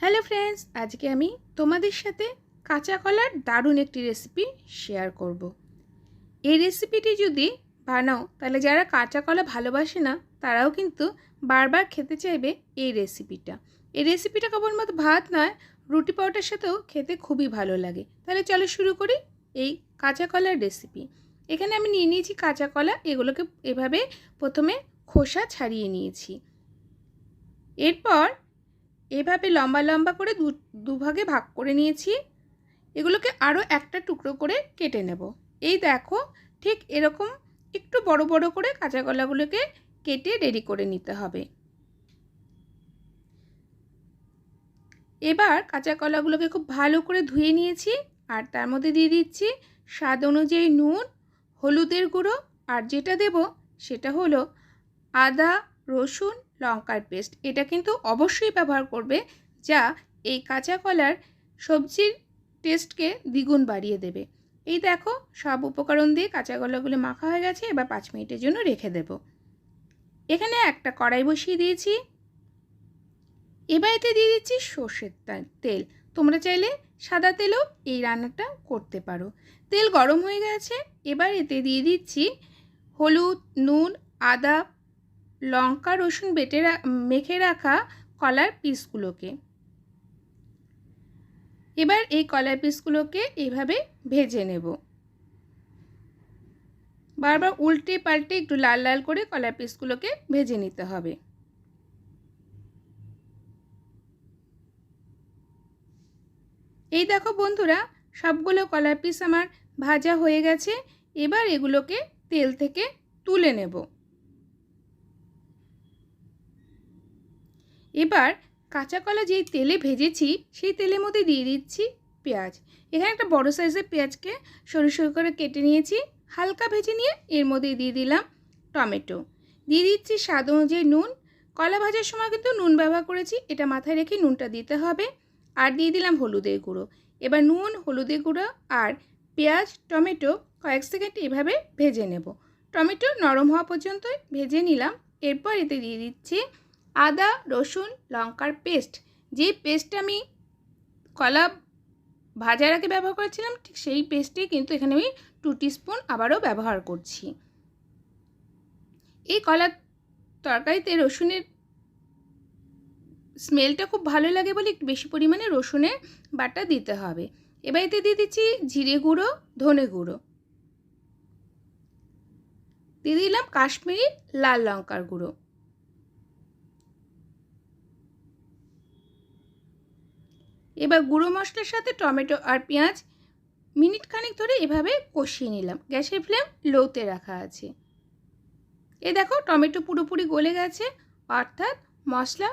Hello friends আজকে আমি তোমাদের সাথে কাঁচা কলার দারুণ একটি রেসিপি শেয়ার করব। এই রেসিপিটি যদি বানাও, তাহলে যারা কাঁচা কলা ভালোবাসে না, তারাও কিন্তু বারবার খেতে চাইবে এই রেসিপিটা এই রেসিপিটা কেবলমাত্র ভাত নয়, রুটি পাউটার সাথেও খেতে খুবই ভালো লাগে। তাহলে চলো শুরু করি এই কাঁচা কলার রেসিপি এখানে আমি নিয়ে নিয়েছি কাঁচা কলা, এগুলোকে এভাবে প্রথমে খোসা ছাড়িয়ে নিয়েছি। এরপর এভাবে লম্বা লম্বা করে দু, দুভাগে ভাগ করে নিয়েছি। এগুলোকে আরও একটা টুকরো করে কেটে নেব। এই দেখো, ঠিক এরকম একটু বড় বড় করে কাঁচা কলাগুলোকে কেটে রেডি করে নিতে হবে। এবার কাঁচা কলাগুলোকে খুব ভালো করে ধুয়ে নিয়েছি, আর তার মধ্যে দিয়ে দিচ্ছি স্বাদ অনুযায়ী নুন, হলুদের গুঁড়ো, আর যেটা দেব সেটা হলো আদা, রসুন লঙ্কার পেস্ট এটা কিন্তু অবশ্যই ব্যবহার করবে, যা এই কাঁচা কলার সবজির টেস্টকে দ্বিগুণ বাড়িয়ে দেবে। এই দেখো, সব উপকরণ দিয়ে কাঁচা কলাগুলো মাখা হয়ে গেছে, এবার পাঁচ মিনিটের জন্য রেখে দেব। এখানে একটা কড়াই বসিয়ে দিয়েছি। এবার এতে দিয়ে দিচ্ছি সর্ষের তেল। তোমরা চাইলে সাদা তেলও এই রান্নাটা করতে পারো। তেল গরম হয়ে গেছে, এবার এতে দিয়ে দিচ্ছি হলুদ, নুন, আদা লঙ্কা, রসুন বেটে মেখে রাখা কলার পিসগুলোকে। এবার এই কলার পিসগুলোকে এভাবে ভেজে নেব। বারবার উল্টে পাল্টে একটু লাল লাল করে কলার পিসগুলোকে ভেজে নিতে হবে। এই দেখো বন্ধুরা, সবগুলো কলার পিস আমার ভাজা হয়ে গেছে। এবার এগুলোকে তেল থেকে তুলে নেব। এবার কাঁচা কলা যেই তেলে ভেজেছি, সেই তেলের মধ্যে দিয়ে দিচ্ছি পেঁয়াজ। এখানে একটা বড় সাইজের পেঁয়াজকে সরু সরু করে কেটে নিয়েছি, হালকা ভেজে নিয়ে এর মধ্যে দিয়ে দিলাম টমেটো। দিয়ে দিচ্ছি স্বাদ অনুযায়ী নুন। কলা ভাজার সময় কিন্তু নুন ব্যবহার করেছি, এটা মাথায় রেখে নুনটা দিতে হবে। আর দিয়ে দিলাম হলুদের গুঁড়ো। এবার নুন, হলুদের গুঁড়ো আর পেঁয়াজ, টমেটো কয়েক সেকেন্ড এভাবে ভেজে নেব। টমেটো নরম হওয়া পর্যন্ত ভেজে নিলাম। এরপর এতে দিয়ে দিচ্ছি আদা, রসুন, লঙ্কার পেস্ট যে পেস্ট আমি কলা ভাজার আগে ব্যবহার করেছিলাম, ঠিক সেই পেস্টে কিন্তু এখানে আমি টু স্পুন আবারও ব্যবহার করছি। এই কলার তরকারিতে রসুনের স্মেলটা খুব ভালো লাগে বলে একটু বেশি পরিমাণে রসুনের বাটা দিতে হবে। এবার এতে দিয়ে দিচ্ছি জিরে গুঁড়ো, ধনে গুঁড়ো। দিয়ে দিলাম কাশ্মীরি লাল লঙ্কার গুঁড়ো। এবার গুঁড়ো মশলার সাথে টমেটো আর পেঁয়াজ মিনিট খানিক ধরে এভাবে কষিয়ে নিলাম। গ্যাসের ফ্লেম লোতে রাখা আছে। এ দেখো, টমেটো পুরোপুরি গলে গেছে। অর্থাৎ মশলা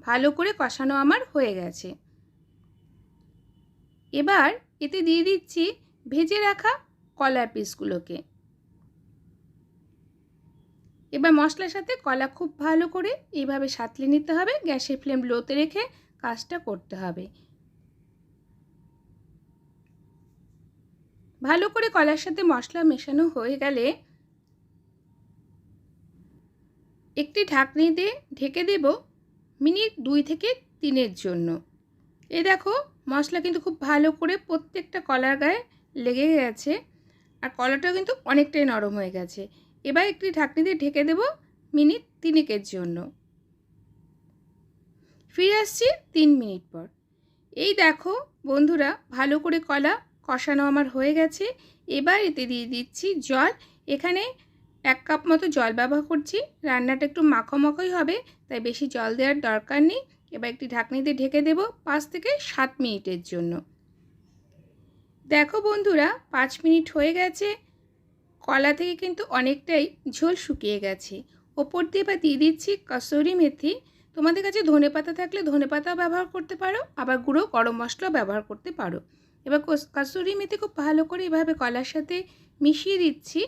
ভালো করে কষানো আমার হয়ে গেছে। এবার এতে দিয়ে দিচ্ছি ভেজে রাখা কলার পিসগুলোকে। এবার মশলার সাথে কলা খুব ভালো করে এইভাবে সাতলে নিতে হবে। গ্যাসের ফ্লেম লোতে রেখে কাজটা করতে হবে। ভালো করে কলার সাথে মশলা মেশানো হয়ে গেলে একটি ঢাকনি দিয়ে ঢেকে দেব মিনিট দুই থেকে তিনের জন্য। এ দেখো, মশলা কিন্তু খুব ভালো করে প্রত্যেকটা কলার গায়ে লেগে গেছে আর কলাটাও কিন্তু অনেকটাই নরম হয়ে গেছে। এবার একটি ঢাকনি দিয়ে ঢেকে দেব মিনিট তিনেকের জন্য। ফিরে আসছি তিন মিনিট পর। এই দেখো বন্ধুরা, ভালো করে কলা কষানো আমার হয়ে গেছে। এবার এতে দিয়ে দিচ্ছি জল। এখানে এক কাপ মতো জল ব্যবহার করছি। রান্নাটা একটু মাখো মাখোই হবে, তাই বেশি জল দেওয়ার দরকার নেই। এবার একটি ঢাকনিতে ঢেকে দেব পাঁচ থেকে সাত মিনিটের জন্য। দেখো বন্ধুরা, পাঁচ মিনিট হয়ে গেছে। কলা থেকে কিন্তু অনেকটাই ঝোল শুকিয়ে গেছে। ওপর দিয়ে বা দিয়ে দিচ্ছি কসুরি মেথি। তোমাদের কাছে ধনে পাতা থাকলে ধনে পাতাও ব্যবহার করতে পারো, আবার গুঁড়ো গরম মশলাও ব্যবহার করতে পারো। এবার কাসুরি মেথি খুব ভালো করে এভাবে কলার সাথে মিশিয়ে দিচ্ছি।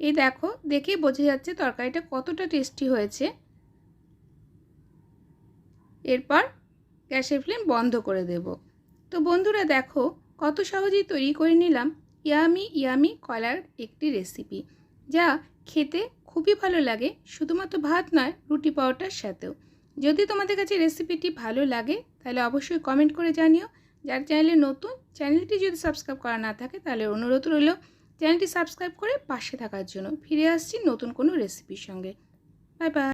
এই দেখো, দেখে বোঝা যাচ্ছে তরকারিটা কতটা টেস্টি হয়েছে। এরপর গ্যাসের ফ্লেম বন্ধ করে দেব। তো বন্ধুরা দেখো, কত সহজেই তৈরি করে নিলাম ইয়ামি ইয়ামি কলার একটি রেসিপি যা খেতে খুবই ভালো লাগে, শুধুমাত্র ভাত নয়, রুটি পাওয়াটার সাথেও। যদি তোমাদের কাছে রেসিপিটি ভালো লাগে, তাহলে অবশ্যই কমেন্ট করে জানিও। যার চ্যানেলে নতুন, চ্যানেলটি যদি সাবস্ক্রাইব করা না থাকে, তাহলে অনুরোধ রইল চ্যানেলটি সাবস্ক্রাইব করে পাশে থাকার জন্য ফিরে আসছি নতুন কোনো রেসিপির সঙ্গে। Bye bye.